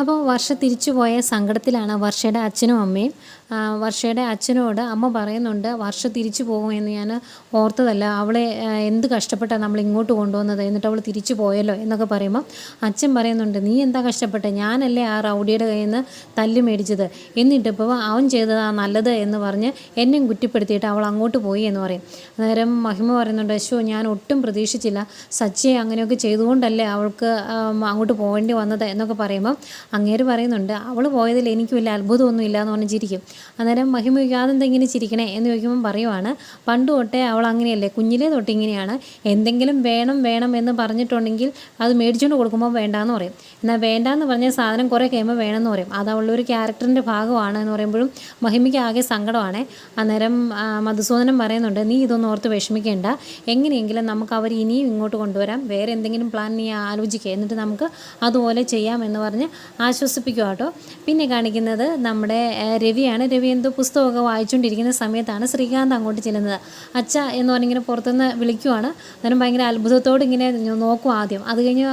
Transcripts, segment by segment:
അപ്പോൾ വർഷ തിരിച്ചു പോയ സങ്കടത്തിലാണ് വർഷയുടെ അച്ഛനും അമ്മയും. വർഷയുടെ അച്ഛനോട് അമ്മ പറയുന്നുണ്ട് വർഷ തിരിച്ചു പോകുമെന്ന് ഞാൻ ഓർത്തതല്ല. അവളെ എന്ത് കഷ്ടപ്പെട്ടാണ് നമ്മൾ ഇങ്ങോട്ട് കൊണ്ടുവന്നത്? എന്നിട്ട് അവൾ തിരിച്ചു പോയല്ലോ? എന്നൊക്കെ പറയുമ്പോൾ അച്ഛൻ പറയുന്നുണ്ട് നീ എന്താ കഷ്ടപ്പെട്ടെ? ഞാനല്ലേ ആ റൗഡിയുടെ കയ്യിൽ നിന്ന് തല്ല് മേടിച്ചത്? എന്നിട്ടിപ്പോൾ അവൻ ചെയ്തതാ നല്ലത് എന്ന് പറഞ്ഞ് എന്നെയും കുറ്റപ്പെടുത്തിയിട്ട് അവൾ അങ്ങോട്ട് പോയി എന്ന് പറയും. അന്നേരം മഹിമ പറയുന്നുണ്ട് അശോ ഞാൻ ഒട്ടും പ്രതീക്ഷിച്ചില്ല. സച്ചിയെ അങ്ങനെയൊക്കെ ചെയ്തുകൊണ്ടല്ലേ അവൾക്ക് അങ്ങോട്ട് പോകേണ്ടി വന്നത്? എന്നൊക്കെ പറയുമ്പോൾ അങ്ങേര് പറയുന്നുണ്ട് അവൾ പോയതിൽ എനിക്ക് വലിയ അത്ഭുതമൊന്നും ഇല്ല എന്ന് പറഞ്ഞ് ചിരിക്കും അന്നേരം മഹിമ യാതെന്താ ഇങ്ങനെ ചിരിക്കണേ എന്ന് ചോദിക്കുമ്പോൾ പറയുവാണ് പണ്ട് തൊട്ടേ അവൾ അങ്ങനെയല്ലേ കുഞ്ഞിലേ തൊട്ട് ഇങ്ങനെയാണ്. എന്തെങ്കിലും വേണം വേണം എന്ന് പറഞ്ഞിട്ടുണ്ടെങ്കിൽ അത് മേടിച്ചുകൊണ്ട് കൊടുക്കുമ്പോൾ വേണ്ടാന്ന് പറയും. എന്നാൽ വേണ്ടാന്ന് പറഞ്ഞ സാധനം കുറേ കഴിയുമ്പോൾ വേണമെന്ന് പറയും. അത് അവളുടെ ഒരു ക്യാരക്ടറിന്റെ ഭാഗമാണ് എന്ന് പറയുമ്പോഴും മഹിമയ്ക്ക് ആകെ സങ്കടമാണ്. അന്നേരം മധുസൂദനം പറയുന്നുണ്ട് നീ ഇതൊന്നും ഓർത്ത് വിഷമിക്കേണ്ട. എങ്ങനെയെങ്കിലും നമുക്ക് അവർ ഇനിയും ഇങ്ങോട്ട് കൊണ്ടുവരാം. വേറെ എന്തെങ്കിലും പ്ലാൻ നീ ആലോചിക്കുക എന്നിട്ട് നമുക്ക് അതുപോലെ ചെയ്യാം എന്ന് പറഞ്ഞ് ആശ്വസിപ്പിക്കുക കേട്ടോ. പിന്നെ കാണിക്കുന്നത് നമ്മുടെ രവിയാണ്. രവി എന്തോ പുസ്തകമൊക്കെ വായിച്ചുകൊണ്ടിരിക്കുന്ന സമയത്താണ് ശ്രീകാന്ത് അങ്ങോട്ട് ചെല്ലുന്നത്. അച്ഛ എന്ന് പറഞ്ഞിങ്ങനെ പുറത്തുനിന്ന് വിളിക്കുവാണ്. അന്നേരം ഭയങ്കര അത്ഭുതത്തോട് ഇങ്ങനെ നോക്കും ആദ്യം. അത് കഴിഞ്ഞ്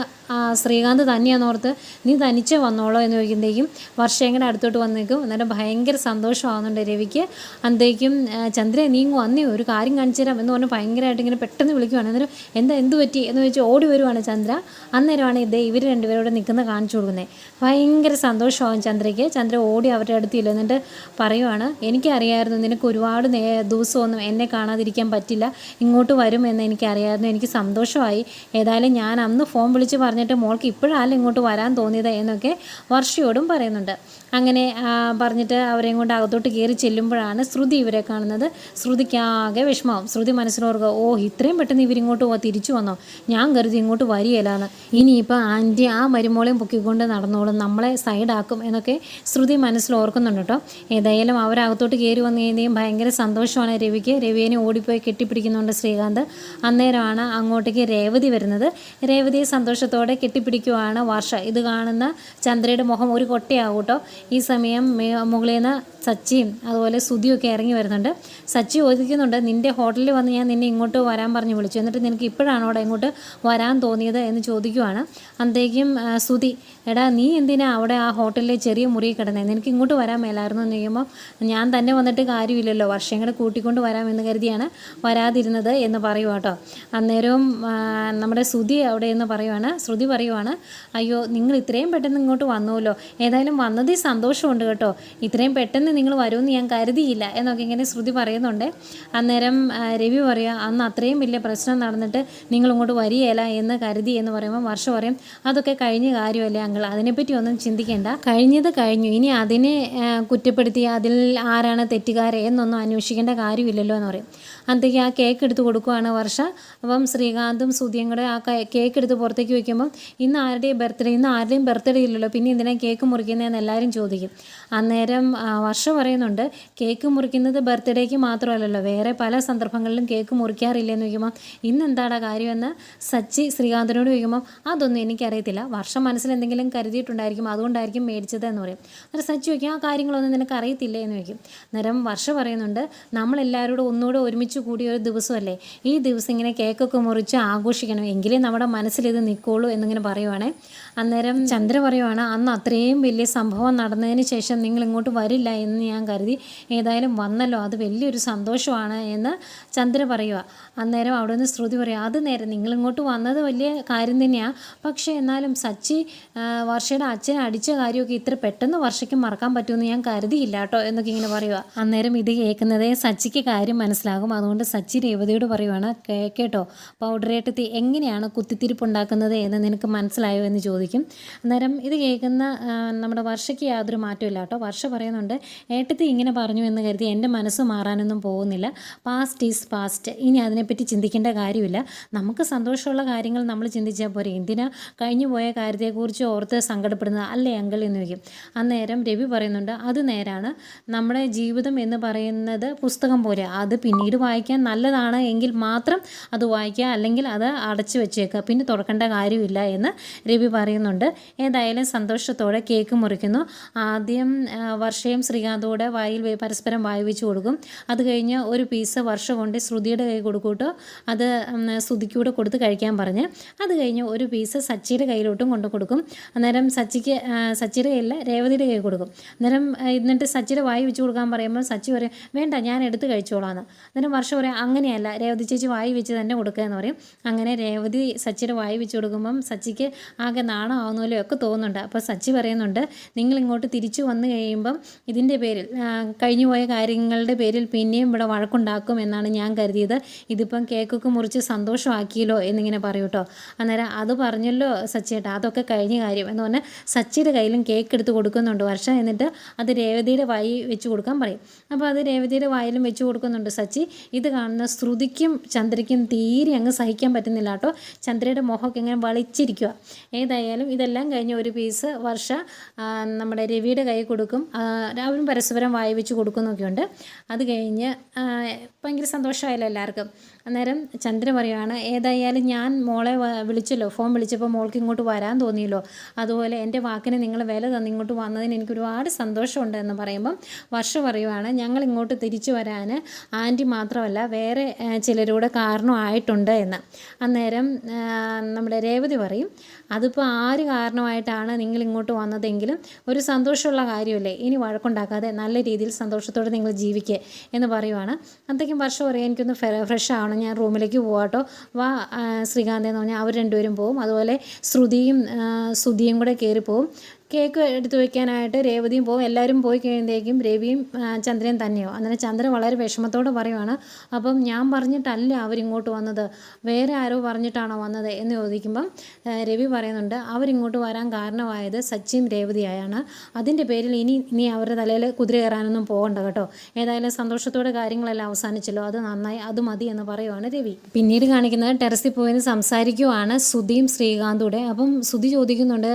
ശ്രീകാന്ത് തന്നെയാണ് ഓർത്ത് നീ തനിച്ചേ വന്നോളോ എന്ന് ചോദിക്കുമ്പോഴേക്കും വർഷം ഇങ്ങനെ അടുത്തോട്ട് വന്നേക്കും. അന്നേരം ഭയങ്കര സന്തോഷമാകുന്നുണ്ട് രവിക്ക്. അന്തേക്കും ചന്ദ്ര നീ വന്നേ ഒരു കാര്യം കാണിച്ചു തരാം എന്ന് പറഞ്ഞ് ഭയങ്കരമായിട്ട് ഇങ്ങനെ പെട്ടെന്ന് വിളിക്കുവാണ്. അന്നേരം എന്താ എന്ത് പറ്റി? എന്ന് ചോദിച്ചാൽ ഓടി വരുവാണ് ചന്ദ്ര. അന്നേരമാണ് ഇതേ ഇവർ രണ്ടുപേരോട് നിൽക്കുന്ന കാണിച്ചു കൊടുക്കുന്നത്. ഭയങ്കര സന്തോഷമാകും ചന്ദ്രയ്ക്ക്. ചന്ദ്ര ഓടി അവരുടെ അടുത്തില്ല എന്നിട്ട് പറയുവാണ് എനിക്കറിയായിരുന്നു നിനക്ക് ഒരുപാട് നേ ദിവസമൊന്നും എന്നെ കാണാതിരിക്കാൻ പറ്റില്ല. ഇങ്ങോട്ട് വരുമെന്ന് എനിക്കറിയായിരുന്നു. എനിക്ക് സന്തോഷമായി. ഏതായാലും ഞാൻ അന്ന് ഫോൺ വിളിച്ച് പറഞ്ഞിട്ട് മോൾക്ക് ഇപ്പോഴല്ല ഇങ്ങോട്ട് വരാൻ തോന്നിയത് എന്നൊക്കെ വർഷയോടും പറയുന്നുണ്ട്. അങ്ങനെ പറഞ്ഞിട്ട് അവരെയും കൊണ്ട് അകത്തോട്ട് കയറി ചെല്ലുമ്പോഴാണ് ശ്രുതി ഇവരെ കാണുന്നത്. ശ്രുതിക്കാകെ വിഷമം. ശ്രുതി മനസ്സിലോർക്കുക ഓ ഇത്രയും പെട്ടെന്ന് ഇവരിങ്ങോട്ട് പോവാ തിരിച്ചു വന്നോ? ഞാൻ കരുതി ഇങ്ങോട്ട് വരികയില്ലാന്ന്. ഇനിയിപ്പോൾ ആന്റി ആ മരുമോളെയും പൊക്കിക്കൊണ്ട് നടന്നോളും നമ്മളെ സൈഡാക്കും എന്നൊക്കെ ശ്രുതി മനസ്സിലോർക്കുന്നുണ്ട് കേട്ടോ ഏതായാലും അവരകത്തോട്ട് കയറി വന്നു കഴിഞ്ഞാൽ ഭയങ്കര സന്തോഷമാണ് രവിക്ക്. രവിയെ ഓടിപ്പോയി കെട്ടിപ്പിടിക്കുന്നുണ്ട് ശ്രീകാന്ത്. അന്നേരമാണ് അങ്ങോട്ടേക്ക് രേവതി വരുന്നത്. രേവതിയെ സന്തോഷത്തോടെ കെട്ടിപ്പിടിക്കുവാണ് വർഷ. ഇത് കാണുന്ന ചന്ദ്രയുടെ മുഖം ഒരു കൊട്ടയാവും കേട്ടോ ഈ സമയം മുകളിൽ നിന്ന് സച്ചിയും അതുപോലെ സുധിയൊക്കെ ഇറങ്ങി വരുന്നുണ്ട്. സച്ചി ചോദിക്കുന്നുണ്ട് നിന്റെ ഹോട്ടലിൽ വന്ന് ഞാൻ നിന്നെ ഇങ്ങോട്ട് വരാൻ പറഞ്ഞ് വിളിച്ചു. എന്നിട്ട് നിനക്ക് ഇപ്പോഴാണോ അവിടെ ഇങ്ങോട്ട് വരാൻ തോന്നിയത്? എന്ന് ചോദിക്കുവാണ്. അന്തേക്കും സുധി എടാ നീ എന്തിനാ അവിടെ ആ ഹോട്ടലിലെ ചെറിയ മുറി കിടന്നേ? നിനക്ക് ഇങ്ങോട്ട് വരാൻ മേലായിരുന്നു എന്ന് ചോദിക്കുമ്പോൾ ഞാൻ തന്നെ വന്നിട്ട് കാര്യമില്ലല്ലോ വർഷങ്ങളെ കൂട്ടിക്കൊണ്ട് വരാമെന്ന് കരുതിയാണ് വരാതിരുന്നത് എന്ന് പറയുക കേട്ടോ അന്നേരവും നമ്മുടെ ശ്രുതി അവിടെ എന്ന് പറയുവാണ് ശ്രുതി പറയുവാണ് അയ്യോ നിങ്ങൾ ഇത്രയും പെട്ടെന്ന് ഇങ്ങോട്ട് വന്നുവല്ലോ. ഏതായാലും വന്നതിൽ സന്തോഷമുണ്ട് കേട്ടോ. ഇത്രയും പെട്ടെന്ന് നിങ്ങൾ വരുമെന്ന് ഞാൻ കരുതിയില്ല. എന്നൊക്കെ ഇങ്ങനെ ശ്രുതി പറയുന്നുണ്ട്. അന്നേരം രവി പറയുക അന്ന് അത്രയും വലിയ പ്രശ്നം നടന്നിട്ട് നിങ്ങൾ ഇങ്ങോട്ട് വരികയില്ല എന്ന് കരുതി എന്ന് പറയുമ്പോൾ വർഷം പറയും അതൊക്കെ കഴിഞ്ഞ കാര്യമല്ലേ അങ്കിൾ അതിനെപ്പറ്റി ഒന്നും ചിന്തിക്കേണ്ട. കഴിഞ്ഞത് കഴിഞ്ഞു. ഇനി അതിനെ കുറ്റപ്പെടുത്തി അതിൽ ആരാണ് തെറ്റുകാരെ എന്നൊന്നും അന്വേഷിക്കേണ്ട കാര്യമില്ലല്ലോ എന്ന് പറയും. അന്നത്തേക്ക് ആ കേക്ക് എടുത്ത് കൊടുക്കുവാണ് വർഷ. അപ്പം ശ്രീകാന്തും സുധിയും കൂടെ ആ കേക്ക് എടുത്ത് പുറത്തേക്ക് വെക്കുമ്പോൾ ഇന്ന് ആരുടെയും ബർത്ത്ഡേ ഇന്ന് ആരുടെയും ബർത്ത്ഡേ ഇല്ലല്ലോ. പിന്നെ എന്തിനാ കേക്ക് മുറിക്കുന്നതെന്ന് എല്ലാവരും ചോദിക്കും. അന്നേരം വർഷ പറയുന്നുണ്ട് കേക്ക് മുറിക്കുന്നത് ബർത്ത്ഡേക്ക് മാത്രമല്ലല്ലോ. വേറെ പല സന്ദർഭങ്ങളിലും കേക്ക് മുറിക്കാറില്ലെന്ന് ചോദിക്കുമ്പോൾ ഇന്ന് എന്താടാ കാര്യമെന്ന് സച്ചി ശ്രീകാന്തിനോട് ചോദിക്കുമ്പോൾ അതൊന്നും എനിക്കറിയത്തില്ല. വർഷം മനസ്സിൽ എന്തെങ്കിലും കരുതിയിട്ടുണ്ടായിരിക്കും. അതുകൊണ്ടായിരിക്കും മേടിച്ചത് എന്ന് പറയും. അന്നേരം സച്ചി ചോദിക്കും ആ കാര്യങ്ങളൊന്നും നിനക്ക് അറിയത്തില്ലേ എന്ന് ചോദിക്കും. അന്നേരം വർഷ പറയുന്നുണ്ട് നമ്മളെല്ലാവരോടും ഒന്നുകൂടെ ഒരുമിച്ച് കൂടിയ ഒരു ദിവസമല്ലേ? ഈ ദിവസം ഇങ്ങനെ കേക്കൊക്കെ മുറിച്ച് ആഘോഷിക്കണം. എങ്കിലേ നമ്മുടെ മനസ്സിൽ ഇത് നിൽക്കുള്ളൂ എന്നിങ്ങനെ പറയുവാണേ. അന്നേരം ചന്ദ്ര പറയുവാണ് അന്ന് അത്രയും വലിയ സംഭവം നടന്നതിന് ശേഷം നിങ്ങൾ ഇങ്ങോട്ട് വരില്ല എന്ന് ഞാൻ കരുതി. ഏതായാലും വന്നല്ലോ. അത് വലിയൊരു സന്തോഷമാണ് എന്ന് ചന്ദ്ര പറയുക അന്നേരം അവിടെ നിന്ന് ശ്രുതി പറയുക അത് നേരെ നിങ്ങൾ ഇങ്ങോട്ട് വന്നത് വലിയ കാര്യം തന്നെയാണ് പക്ഷേ എന്നാലും സച്ചി വർഷയുടെ അച്ഛനെ അടിച്ച കാര്യമൊക്കെ ഇത്ര പെട്ടെന്ന് വർഷയ്ക്ക് മറക്കാൻ പറ്റുമെന്ന് ഞാൻ കരുതിയില്ല കേട്ടോ എന്നൊക്കെ ഇങ്ങനെ പറയുക അന്നേരം ഇത് കേൾക്കുന്നതേ സച്ചിക്ക് കാര്യം മനസ്സിലാകും. അതുകൊണ്ട് സച്ചി രേവതിയോട് പറയുവാണ് "കേ- കേട്ടോ പൗഡറേട്ടത്തി എങ്ങനെയാണ് കുത്തിത്തിരിപ്പ് ഉണ്ടാക്കുന്നത് എന്ന് നിനക്ക് മനസ്സിലായോ എന്ന് ചോദിക്കും. അന്നേരം ഇത് കേൾക്കുന്ന നമ്മുടെ വർഷയ്ക്ക് യാതൊരു മാറ്റമില്ല കേട്ടോ. വർഷ പറയുന്നുണ്ട് ഏട്ടത്തി ഇങ്ങനെ പറഞ്ഞു എന്ന് കരുതി എന്റെ മനസ്സ് മാറാനൊന്നും പോകുന്നില്ല. പാസ്റ്റ് ഈസ് പാസ്റ്റ് ഇനി അതിനെപ്പറ്റി ചിന്തിക്കേണ്ട കാര്യമില്ല. നമുക്ക് സന്തോഷമുള്ള കാര്യങ്ങൾ നമ്മൾ ചിന്തിച്ചാൽ പോരെ. എന്തിനാ കഴിഞ്ഞു പോയ കാര്യത്തെക്കുറിച്ച് ഓർത്ത് സങ്കടപ്പെടുന്നത്? അല്ലേ അങ്കിൾ എന്ന് ചോദിക്കും. അന്നേരം രവി പറയുന്നുണ്ട് അത് നേരാണ്. നമ്മുടെ ജീവിതം എന്ന് പറയുന്നത് പുസ്തകം പോലെ. അത് പിന്നീട് വായിക്കാൻ നല്ലതാണ് എങ്കിൽ മാത്രം അത് വായിക്കുക അല്ലെങ്കിൽ അത് അടച്ചു വെച്ചേക്കുക. പിന്നെ തുറക്കേണ്ട കാര്യമില്ല എന്ന് രവി പറയുന്നുണ്ട്. ഏതായാലും സന്തോഷത്തോടെ കേക്ക് മുറിക്കുന്നു. ആദ്യം വർഷയും ശ്രീകാന്തോടെ വായിൽ പരസ്പരം വായി വെച്ച് കൊടുക്കും. അത് കഴിഞ്ഞ് ഒരു പീസ് വർഷ കൊണ്ട് ശ്രുതിയുടെ കൈ കൊടുക്കൂട്ടോ. അത് ശ്രുതിക്കൂടെ കൊടുത്ത് കഴിക്കാൻ പറഞ്ഞ്. അത് കഴിഞ്ഞ് ഒരു പീസ് സച്ചിയുടെ കയ്യിലോട്ടും കൊണ്ടു കൊടുക്കും. അന്നേരം സച്ചിക്ക് സച്ചിയുടെ കയ്യില്ല രേവതിയുടെ കൈ കൊടുക്കും. അന്നേരം എന്നിട്ട് സച്ചിയുടെ വായി വെച്ച് കൊടുക്കാൻ പറയുമ്പോൾ സച്ചി പറയും വേണ്ട ഞാൻ എടുത്ത് കഴിച്ചോളാന്ന്. അന്നേരം വർഷം പറയും അങ്ങനെയല്ല. രേവതി ചേച്ചി വായി വെച്ച് തന്നെ കൊടുക്കുക എന്ന് പറയും. അങ്ങനെ രേവതി സച്ചിയുടെ വായി വെച്ച് കൊടുക്കുമ്പം സച്ചിക്ക് ആകെ നാണമാവുന്നല്ലോ ഒക്കെ തോന്നുന്നുണ്ട്. അപ്പോൾ സച്ചി പറയുന്നുണ്ട് നിങ്ങൾ ഇങ്ങോട്ട് തിരിച്ചു വന്നു കഴിയുമ്പം ഇതിന്റെ പേരിൽ കഴിഞ്ഞു പോയ കാര്യങ്ങളുടെ പേരിൽ പിന്നെയും ഇവിടെ വഴക്കുണ്ടാക്കും എന്നാണ് ഞാൻ കരുതിയത്. ഇതിപ്പം കേക്കൊക്കെ മുറിച്ച് സന്തോഷമാക്കിയല്ലോ എന്നിങ്ങനെ പറയൂ കേട്ടോ. അന്നേരം അത് പറഞ്ഞല്ലോ സച്ചിയേട്ടാ. അതൊക്കെ കഴിഞ്ഞ കാര്യം എന്ന് പറഞ്ഞാൽ സച്ചിയുടെ കയ്യിലും കേക്ക് എടുത്ത് കൊടുക്കുന്നുണ്ട് വർഷ. എന്നിട്ട് അത് രേവതിയുടെ വായി വെച്ച് കൊടുക്കാൻ പറയും. അപ്പോൾ അത് രേവതിയുടെ വായിലും വെച്ച് കൊടുക്കുന്നുണ്ട് സച്ചി. ഇത് കാണുന്ന ശ്രുതിക്കും ചന്ദ്രയ്ക്കും തീരെ അങ്ങ് സഹിക്കാൻ പറ്റുന്നില്ല കേട്ടോ. ചന്ദ്രയുടെ മുഖമൊക്കെ ഇങ്ങനെ വളിച്ചിരിക്കുക ഏതായാലും ഇതെല്ലാം കഴിഞ്ഞ് ഒരു പീസ് വർഷ നമ്മുടെ രവിയുടെ കൈ കൊടുക്കും. അവരും പരസ്പരം വായിവെച്ച് കൊടുക്കുന്നൊക്കെയുണ്ട്. അത് കഴിഞ്ഞ് ഭയങ്കര സന്തോഷമായല്ലോ എല്ലാവർക്കും. അന്നേരം ചന്ദ്രൻ പറയുകയാണ് ഏതായാലും ഞാൻ മോളെ വിളിച്ചല്ലോ ഫോൺ വിളിച്ചപ്പോൾ മോൾക്ക് ഇങ്ങോട്ട് വരാൻ തോന്നിയല്ലോ. അതുപോലെ എന്റെ വാക്കിന് നിങ്ങൾ വില തന്ന് ഇങ്ങോട്ട് വന്നതിന് എനിക്ക് ഒരുപാട് സന്തോഷമുണ്ട് എന്ന് പറയുമ്പം വർഷ പറയുവാണ് ഞങ്ങൾ ഇങ്ങോട്ട് തിരിച്ചു വരാൻ ആന്റി മാത്രമല്ല വേറെ ചിലരുടെ കാരണമായിട്ടുണ്ട് എന്ന്. അന്നേരം നമ്മുടെ രേവതി പറയും അതിപ്പോൾ ആര് കാരണമായിട്ടാണ് നിങ്ങൾ ഇങ്ങോട്ട് വന്നതെങ്കിലും ഒരു സന്തോഷമുള്ള കാര്യമല്ലേ? ഇനി വഴക്കുണ്ടാക്കാതെ നല്ല രീതിയിൽ സന്തോഷത്തോടെ നിങ്ങൾ ജീവിക്കുക എന്ന് പറയുവാണ്. അന്നത്തേക്കും വർഷം പറയാൻ എനിക്കൊന്ന് ഫ്രഷ് ആവണം. ഞാൻ റൂമിലേക്ക് പോകാട്ടോ വാ ശ്രീകാന്ത് എന്ന് പറഞ്ഞാൽ അവർ രണ്ടുപേരും പോവും. അതുപോലെ ശ്രുതിയും ശ്രുതിയും കൂടെ കയറി പോവും കേക്ക് എടുത്തു വയ്ക്കാനായിട്ട് രേവതിയും പോവും. എല്ലാവരും പോയി കഴിയുമ്പോഴേക്കും രവിയും ചന്ദ്രയും തന്നെയോ? അങ്ങനെ ചന്ദ്രൻ വളരെ വിഷമത്തോടെ പറയുവാണ് അപ്പം ഞാൻ പറഞ്ഞിട്ടല്ല അവരിങ്ങോട്ട് വന്നത്. വേറെ ആരോ പറഞ്ഞിട്ടാണോ വന്നത്? എന്ന് ചോദിക്കുമ്പം രവി പറയുന്നുണ്ട് അവരിങ്ങോട്ട് വരാൻ കാരണമായത് സച്ചിൻ രേവതിയായാണ്. അതിന്റെ പേരിൽ ഇനി ഇനി അവരുടെ തലയിൽ കുതിര കയറാനൊന്നും പോകണ്ട കേട്ടോ. ഏതായാലും സന്തോഷത്തോടെ കാര്യങ്ങളെല്ലാം അവസാനിച്ചല്ലോ. അത് നന്നായി അത് മതി എന്ന് പറയുവാണ് രവി. പിന്നീട് കാണിക്കുന്നത് ടെറസിൽ പോയി സംസാരിക്കുവാണ് സുധിയും ശ്രീകാന്തൂടെ അപ്പം സുധി ചോദിക്കുന്നുണ്ട്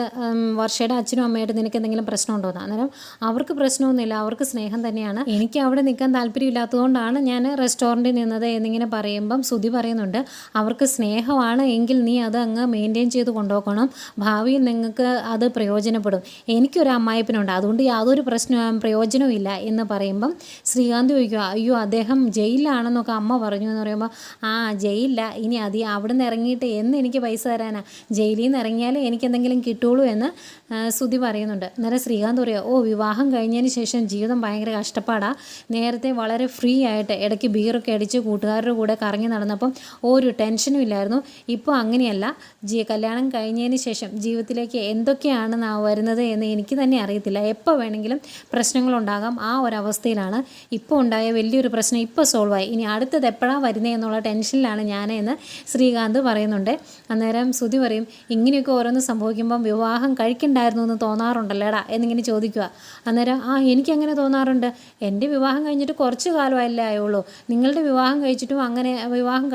വർഷയുടെ അച്ഛനും അമ്മയായിട്ട് നിനക്ക് എന്തെങ്കിലും പ്രശ്നമുണ്ടോ? എന്ന് അന്നേരം അവർക്ക് പ്രശ്നമൊന്നുമില്ല. അവർക്ക് സ്നേഹം തന്നെയാണ്. എനിക്ക് അവിടെ നിൽക്കാൻ താല്പര്യമില്ലാത്തതുകൊണ്ടാണ് ഞാൻ റെസ്റ്റോറന്റിൽ നിന്നത് എന്നിങ്ങനെ പറയുമ്പം സുധി പറയുന്നുണ്ട്. അവർക്ക് സ്നേഹമാണ് എങ്കിൽ നീ അത് അങ്ങ് മെയിന്റെയിൻ ചെയ്ത് കൊണ്ടുപോകണം. ഭാവിയിൽ നിങ്ങൾക്ക് അത് പ്രയോജനപ്പെടും. എനിക്കൊരു അമ്മായിപ്പനുണ്ട് അതുകൊണ്ട് യാതൊരു പ്രശ്നം പ്രയോജനവും ഇല്ല എന്ന് പറയുമ്പം ശ്രീകാന്ത് ചോദിക്കുക അയ്യോ അദ്ദേഹം ജയിലിലാണെന്നൊക്കെ അമ്മ പറഞ്ഞു എന്ന് പറയുമ്പോൾ ആ ജയിലില്ല. ഇനി അതി അവിടെ നിന്ന് ഇറങ്ങിയിട്ട് എന്ന് എനിക്ക് പൈസ തരാനാ. ജയിലിൽ നിന്ന് ഇറങ്ങിയാലേ എനിക്ക് എന്തെങ്കിലും കിട്ടുള്ളൂ എന്ന് ആ, സുധി പറയുന്നുണ്ട് നേരെ ശ്രീകാന്ത് പറയുക ഓ വിവാഹം കഴിഞ്ഞതിന് ശേഷം ജീവിതം ഭയങ്കര കഷ്ടപ്പാടാണ് നേരത്തെ വളരെ ഫ്രീ ആയിട്ട് ഇടയ്ക്ക് ബീറൊക്കെ അടിച്ച് കൂട്ടുകാരുടെ കൂടെ കറങ്ങി നടന്നപ്പം ഒരു ടെൻഷനും ഇല്ലായിരുന്നു. ഇപ്പോൾ അങ്ങനെയല്ല. ജീ കല്യാണം കഴിഞ്ഞതിന് ശേഷം ജീവിതത്തിലേക്ക് എന്തൊക്കെയാണ് വരുന്നത് എന്ന് എനിക്ക് തന്നെ അറിയത്തില്ല. എപ്പോൾ വേണമെങ്കിലും പ്രശ്നങ്ങളുണ്ടാകാം ആ ഒരവസ്ഥയിലാണ് ഇപ്പോൾ ഉണ്ടായ വലിയൊരു പ്രശ്നം ഇപ്പോൾ സോൾവ് ആയി. ഇനി അടുത്തത് എപ്പോഴാണ് വരുന്നത് എന്നുള്ള ടെൻഷനിലാണ് ഞാൻ എന്ന് ശ്രീകാന്ത് പറയുന്നുണ്ട്. അന്നേരം ശ്രുതി പറയും ഇങ്ങനെയൊക്കെ ഓരോന്ന് സംഭവിക്കുമ്പം വിവാഹം കഴിക്കണ്ടായിരുന്നു എന്ന് തോന്നാറുണ്ടല്ലേടാ എന്നിങ്ങനെ ചോദിക്കുക. അന്നേരം ആ എനിക്കങ്ങനെ തോന്നാറുണ്ട്. എന്റെ വിവാഹം കഴിഞ്ഞിട്ട് കുറച്ച് കാലമല്ലേ ആയുള്ളൂ. നിങ്ങളുടെ വിവാഹം കഴിച്ചിട്ടും അങ്ങനെ വിവാഹം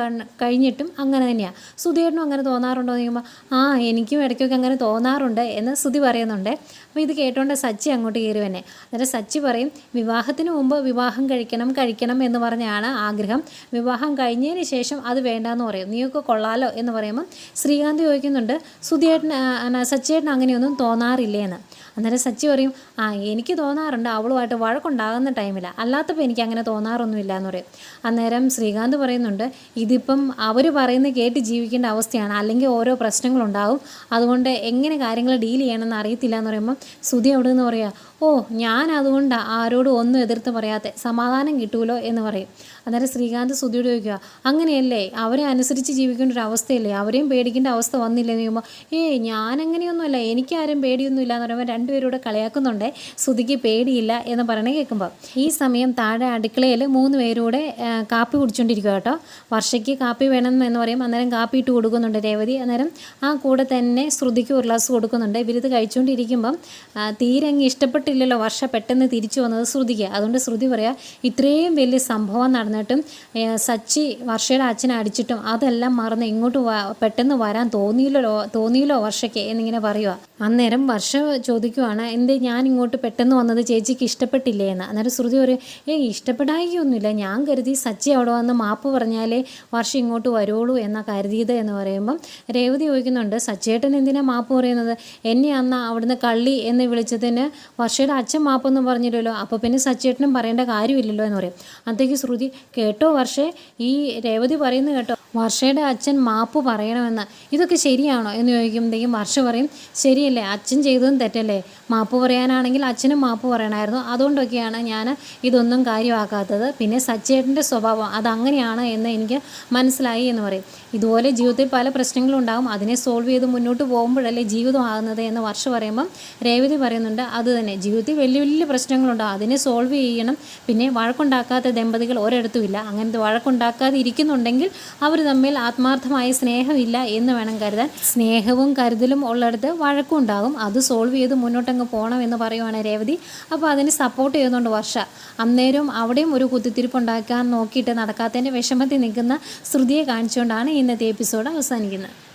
കഴിഞ്ഞിട്ടും അങ്ങനെ തന്നെയാണ് സുധിയേട്ടനും അങ്ങനെ തോന്നാറുണ്ടോ? എന്ന് ചോദിക്കുമ്പോൾ ആ എനിക്കും ഇടയ്ക്കൊക്കെ അങ്ങനെ തോന്നാറുണ്ട് എന്ന് സുധി പറയുന്നുണ്ട്. അപ്പോൾ ഇത് കേട്ടോണ്ട് സച്ചി അങ്ങോട്ട് കയറി തന്നെ അന്നേരം സച്ചി പറയും വിവാഹത്തിന് മുമ്പ് വിവാഹം കഴിക്കണം കഴിക്കണം എന്ന് പറഞ്ഞാണ് ആഗ്രഹം. വിവാഹം കഴിഞ്ഞതിന് ശേഷം അത് വേണ്ടാന്ന് പറയും. നീയൊക്കെ കൊള്ളാലോ എന്ന് പറയുമ്പോൾ ശ്രീകാന്ത് ചോദിക്കുന്നുണ്ട് സുധിയേട്ടൻ സച്ചിയേട്ടൻ അങ്ങനെയൊന്നും തോന്നാറില്ലേ? എന്ന് അന്നേരം സച്ചി പറയും ആ എനിക്ക് തോന്നാറുണ്ട് അവളുമായിട്ട് വഴക്കുണ്ടാകുന്ന ടൈമിലാണ് അല്ലാത്തപ്പോൾ എനിക്ക് അങ്ങനെ തോന്നാറൊന്നുമില്ല എന്ന് പറയും. അന്നേരം ശ്രീകാന്ത് പറയുന്നുണ്ട് ഇതിപ്പം അവർ പറയുന്നത് കേട്ട് ജീവിക്കേണ്ട അവസ്ഥയാണ്. അല്ലെങ്കിൽ ഓരോ പ്രശ്നങ്ങളുണ്ടാകും. അതുകൊണ്ട് എങ്ങനെ കാര്യങ്ങൾ ഡീൽ ചെയ്യണമെന്ന് അറിയത്തില്ല എന്ന് പറയുമ്പോൾ സുധി അവിടെ നിന്ന് പറയുക ഓ ഞാൻ അതുകൊണ്ട് ആരോടും ഒന്നും എതിർത്ത് പറയാത്ത സമാധാനം കിട്ടുമല്ലോ എന്ന് പറയും. അന്നേരം ശ്രീകാന്ത് സുധിയോട് ചോദിക്കുക അങ്ങനെയല്ലേ? അവരെ അനുസരിച്ച് ജീവിക്കേണ്ട ഒരു അവസ്ഥയല്ലേ? അവരെയും പേടിക്കേണ്ട അവസ്ഥ വന്നില്ലേ? എന്ന് ചോദിക്കുമ്പോൾ ഏയ് ഞാനങ്ങനെയൊന്നുമല്ല. എനിക്കാരും പേടിയൊന്നുമില്ല എന്ന് പറയുമ്പോൾ രണ്ടുപേരൂടെ കളിയാക്കുന്നുണ്ട്. സുധിക്ക് പേടിയില്ല എന്ന് പറയണേ കേൾക്കുമ്പോൾ ഈ സമയം താഴെ അടുക്കളയിൽ മൂന്ന് പേരൂടെ കാപ്പി കുടിച്ചുകൊണ്ടിരിക്കുക കേട്ടോ. വർഷയ്ക്ക് കാപ്പി വേണം എന്ന് പറയും അന്നേരം കാപ്പി ഇട്ട് കൊടുക്കുന്നുണ്ട് രേവതി. അന്നേരം ആ കൂടെ തന്നെ ശ്രുതിക്ക് ഒരു ഗ്ലാസ് കൊടുക്കുന്നുണ്ട്. ഇവരിത് കഴിച്ചുകൊണ്ടിരിക്കുമ്പം തീരെ അങ്ങ് ഇഷ്ടപ്പെട്ടില്ലല്ലോ വർഷ പെട്ടെന്ന് തിരിച്ചു വന്നത് ശ്രുതിക്ക്. അതുകൊണ്ട് ശ്രുതി പറയാം ഇത്രയും വലിയ സംഭവം നടന്നിട്ടും സച്ചി വർഷയുടെ അച്ഛനെ അടിച്ചിട്ടും അതെല്ലാം മറന്ന് ഇങ്ങോട്ട് പെട്ടെന്ന് വരാൻ തോന്നിയില്ലല്ലോ തോന്നിയില്ലോ വർഷയ്ക്ക് എന്നിങ്ങനെ പറയുക അന്നേരം വർഷ ചോദിക്കുവാണ് എന്തേ ഞാൻ ഇങ്ങോട്ട് പെട്ടെന്ന് വന്നത് ചേച്ചിക്ക് ഇഷ്ടപ്പെട്ടില്ലേ? എന്ന്. അന്നേരം ശ്രുതി ഒരു ഏ ഇഷ്ടപ്പെടായികയൊന്നുമില്ല. ഞാൻ കരുതി സച്ചി അവിടെ വന്ന് മാപ്പ് പറഞ്ഞാലേ വർഷം ഇങ്ങോട്ട് വരുള്ളൂ എന്നാ കരുതിയത് എന്ന് പറയുമ്പം രേവതി ചോദിക്കുന്നുണ്ട് സച്ചേട്ടൻ എന്തിനാ മാപ്പ് പറയുന്നത്? എന്നെ അന്ന് അവിടുന്ന് കള്ളി എന്ന് വിളിച്ചതിന് വർഷയുടെ അച്ഛൻ മാപ്പൊന്നും പറഞ്ഞില്ലല്ലോ. അപ്പോൾ പിന്നെ സച്ചേട്ടനും പറയേണ്ട കാര്യമില്ലല്ലോ എന്ന് പറയും. അന്നത്തേക്ക് ശ്രുതി കേട്ടോ വർഷേ ഈ രേവതി പറയുന്നത് കേട്ടോ. വർഷയുടെ അച്ഛൻ മാപ്പ് പറയണമെന്ന്. ഇതൊക്കെ ശരിയാണോ? എന്ന് ചോദിക്കുമ്പോഴത്തേക്കും വർഷ പറയും ശരിയല്ലേ? അച്ഛൻ ചെയ്തതും തെറ്റല്ലേ? മാപ്പ് പറയാനാണെങ്കിൽ അച്ഛനും മാപ്പ് പറയണമായിരുന്നു അതുകൊണ്ടൊക്കെയാണ് ഞാൻ ഇതൊന്നും കാര്യമാക്കാത്തത്. പിന്നെ സച്ചേട്ടന്റെ സ്വഭാവം അതങ്ങനെയാണ് എന്ന് എനിക്ക് മനസ്സിലായി എന്ന് പറയും. ഇതുപോലെ ജീവിതത്തിൽ പല പ്രശ്നങ്ങളും ഉണ്ടാകും അതിനെ സോൾവ് ചെയ്ത് മുന്നോട്ട് പോകുമ്പോഴല്ലേ ജീവിതമാകുന്നത് എന്ന് വർഷ പറയുമ്പം രേവതി പറയുന്നുണ്ട്. അത് തന്നെ. ജീവിതത്തിൽ വലിയ വലിയ പ്രശ്നങ്ങളുണ്ടാകും അതിനെ സോൾവ് ചെയ്യണം. പിന്നെ വഴക്കുണ്ടാക്കാത്ത ദമ്പതികൾ ഒരിടത്തുമില്ല അങ്ങനത്തെ വഴക്കുണ്ടാക്കാതെ ഇരിക്കുന്നുണ്ടെങ്കിൽ അവർ തമ്മിൽ ആത്മാർത്ഥമായ സ്നേഹമില്ല എന്ന് വേണം കരുതാൻ. സ്നേഹവും കരുതലും ഉള്ളിടത്ത് വഴക്കും ഉണ്ടാകും അത് സോൾവ് ചെയ്ത് മുന്നോട്ടങ്ങ് പോകണം എന്ന് പറയുവാണ് രേവതി. അപ്പോൾ അതിന് സപ്പോർട്ട് ചെയ്യുന്നുണ്ട് വർഷ. അന്നേരം അവിടെയും ഒരു കുത്തിത്തിരിപ്പുണ്ടാക്കാൻ നോക്കിയിട്ട് നടക്കാത്തതിന്റെ വിഷമത്തിൽ നിൽക്കുന്ന ശ്രുതിയെ കാണിച്ചുകൊണ്ടാണ് ഇന്നത്തെ എപ്പിസോഡ് അവസാനിക്കുന്നത്.